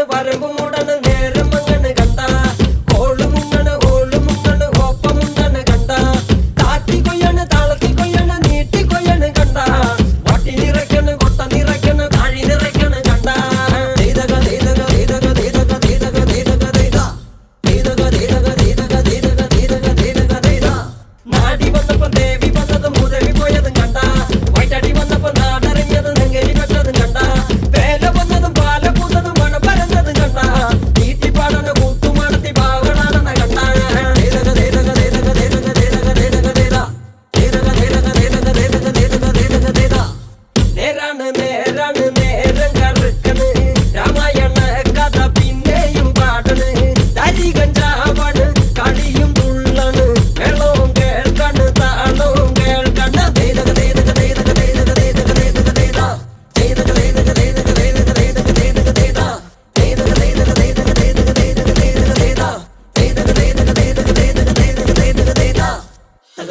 பாருங்க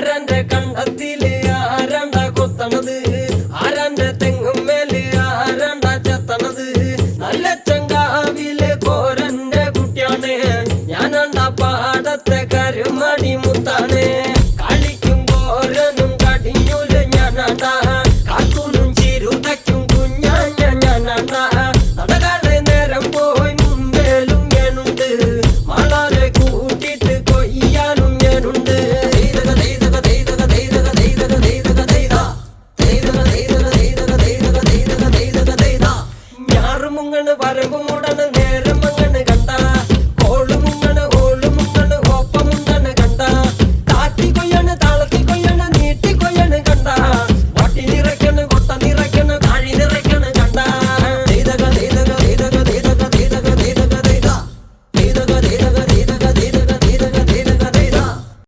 ആരാന്റെ കണ്ടത്തിൽ ആരാണ്ട കൊത്തണത്? ആരാന്റെ തെങ്ങും മേൽ ആരാണ്ട ചെത്തണത്? നല്ല ചങ്കാവിലെ കോരന്റെ കുട്ടിയാണ്. ഞാനാണ്ട പാടത്തെ കരുമട